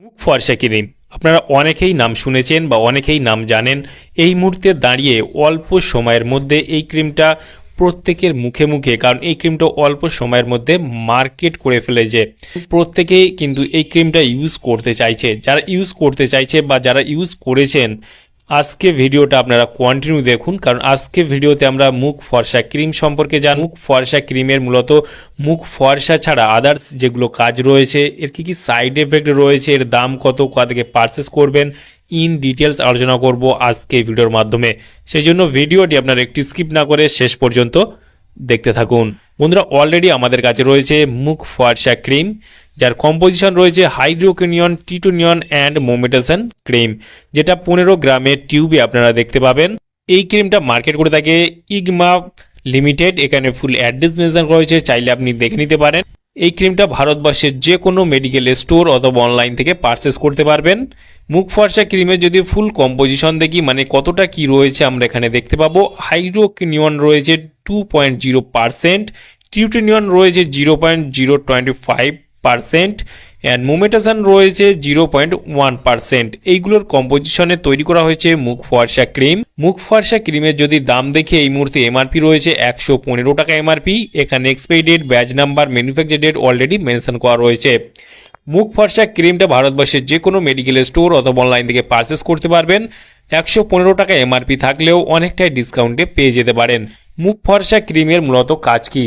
মুখ ফর্সা ক্রিম আপনারা অনেকেই নাম শুনেছেন বা অনেকেই নাম জানেন, এই মুহূর্তে দাঁড়িয়ে অল্প সময়ের মধ্যে এই ক্রিমটা প্রত্যেকের মুখে মুখে, কারণ এই ক্রিমটা অল্প সময়ের মধ্যে মার্কেট করে ফেলেছে। প্রত্যেকেই কিন্তু এই ক্রিমটা ইউজ করতে চাইছে। যারা ইউজ করতে চাইছে বা যারা ইউজ করেছেন আজকে ভিডিওটা আপনারা কন্টিনিউ দেখুন, কারণ আজকে ভিডিওতে আমরা মুখ ফর্সা ক্রিম সম্পর্কে জান মুখ ফর্সা ক্রিমের মূলত মুখ ফর্সা ছাড়া আদার্স যেগুলো কাজ রয়েছে, এর কি কি সাইড এফেক্ট রয়েছে, এর দাম কত, কোথা থেকে পারচেস করবেন ইন ডিটেলস আলোচনা করব আজকে ভিডিওর মাধ্যমে। সেই জন্য ভিডিওটি আপনারা একটি স্কিপ না করে শেষ পর্যন্ত দেখতে থাকুন। বন্ধুরা অলরেডি আমাদের কাছে রয়েছে মুখ ফর্সা ক্রিম, যার কম্পোজিশন রয়েছে হাইড্রোকিনিয়ন টিটোনিয়ন অ্যান্ড মোমেটাসন ক্রিম যেটা পনেরো গ্রামের টিউবে আপনারা দেখতে পাবেন। এই ক্রিমটা মার্কেট করে থাকে ইগমা লিমিটেড এখানে ফুল অ্যাড্রেস রয়েছে, চাইলে আপনি দেখে নিতে পারেন। এই ক্রিমটা ভারতবর্ষের যে কোনো মেডিকেল স্টোর অথবা অনলাইন থেকে পারচেস করতে পারবেন। মুখ ফর্সা ক্রিমের যদি ফুল কম্পোজিশন দেখি মানে কতটা কি রয়েছে আমরা এখানে দেখতে পাবো। হাইড্রোকিনিয়ন রয়েছে টু পয়েন্ট জিরো পার্সেন্ট টিউটেনিয়ন রয়েছে zero point zero twenty five percent and mometasone রয়েছে জিরো পয়েন্ট ওয়ান পার্সেন্ট এইগুলোর কম্পোজিশনে তৈরি করা হয়েছে মুখ ফর্সা ক্রিম। মুখ ফর্সা ক্রিমের যদি দাম দেখে এই মুহূর্তে এমআরপি রয়েছে একশো পনেরো টাকা এমআরপি এখানে expiry date batch number manufacture date already mention করা রয়েছে। মুখ ফর্সা ক্রিমটা ভারতবর্ষের যে কোনো মেডিকেল স্টোর অথবা অনলাইন থেকে পারচেস করতে পারবেন। একশো পনেরো টাকা এমআরপি থাকলেও অনেকটাই ডিসকাউন্টে পেয়ে যেতে পারেন। মুখ ফর্সা ক্রিমের মূলত কাজ কি?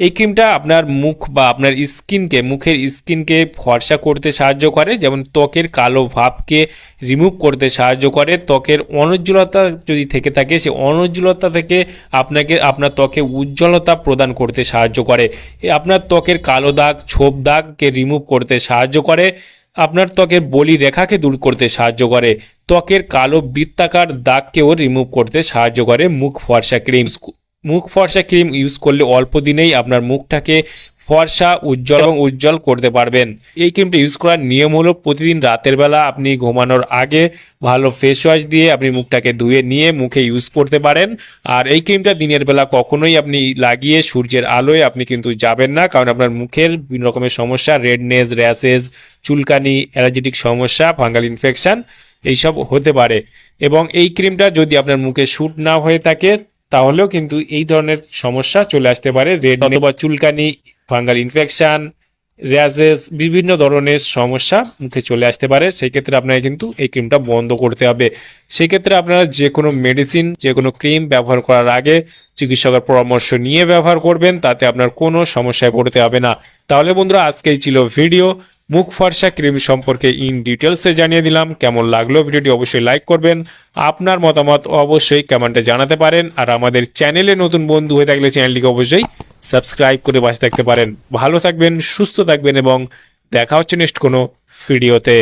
এই ক্রিমটা আপনার মুখ বা আপনার স্কিনকে, মুখের স্কিনকে ফর্সা করতে সাহায্য করে। যেমন ত্বকের কালো ভাবকে রিমুভ করতে সাহায্য করে। ত্বকের অনুজ্জ্বলতা যদি থেকে থাকে, সে অনুজ্জ্বলতা থেকে আপনাকে আপনার ত্বকে উজ্জ্বলতা প্রদান করতে সাহায্য করে। আপনার ত্বকের কালো দাগ, ছোপ দাগকে রিমুভ করতে সাহায্য করে। আপনার ত্বকের বলি রেখাকে দূর করতে সাহায্য করে। ত্বকের কালো বৃত্তাকার দাগকেও রিমুভ করতে সাহায্য করে মুখ ফর্সা ক্রিম মুখ ফর্সা ক্রিম ইউজ করলে অল্প দিনেই আপনার মুখটাকে ফর্সা, উজ্জ্বল এবং উজ্জ্বল করতে পারবেন। এই ক্রিমটা ইউজ করার নিয়ম হলো প্রতিদিন রাতের বেলা আপনি ঘুমানোর আগে ভালো ফেস ওয়াশ দিয়ে আপনি মুখটাকে ধুয়ে নিয়ে মুখে ইউজ করতে পারেন। আর এই ক্রিমটা দিনের বেলা কখনোই আপনি লাগিয়ে সূর্যের আলোয় আপনি কিন্তু যাবেন না, কারণ আপনার মুখের বিভিন্ন রকমের সমস্যা রেডনেস র্যাশেস চুলকানি অ্যালার্জেটিক সমস্যা ফাঙ্গাল ইনফেকশান এইসব হতে পারে। এবং এই ক্রিমটা যদি আপনার মুখে শ্যুট না হয়ে থাকে তাহলেও কিন্তু এই ধরনের সমস্যা চলে আসতে পারে। রেড বা চুলকানি ফাঙ্গাল ইনফেকশন র্যাজেস বিভিন্ন ধরনের সমস্যা মুখে চলে আসতে পারে। সেই ক্ষেত্রে আপনাকে কিন্তু এই ক্রিমটা বন্ধ করতে হবে। সেই ক্ষেত্রে আপনারা যে কোনো মেডিসিন যে কোনো ক্রিম ব্যবহার করার আগে চিকিৎসকের পরামর্শ নিয়ে ব্যবহার করবেন তাতে আপনার কোনো সমস্যায় পড়তে হবে না। তাহলে বন্ধুরা আজকেই ছিল ভিডিও মুখ ফর্সা ক্রিম সম্পর্কে ইন ডিটেলসে জানিয়ে দিলাম। কেমন লাগল ভিডিওটি অবশ্যই লাইক করবেন। আপনার মতামত অবশ্যই কমেন্টে জানাতে পারেন। আর আমাদের চ্যানেলে নতুন বন্ধু হয়ে থাকলে চ্যানেলটিকে অবশ্যই সাবস্ক্রাইব করে বাসে থাকতে পারেন। ভালো থাকবেন, সুস্থ থাকবেন এবং দেখা হচ্ছে নেক্সট কোনো ভিডিওতে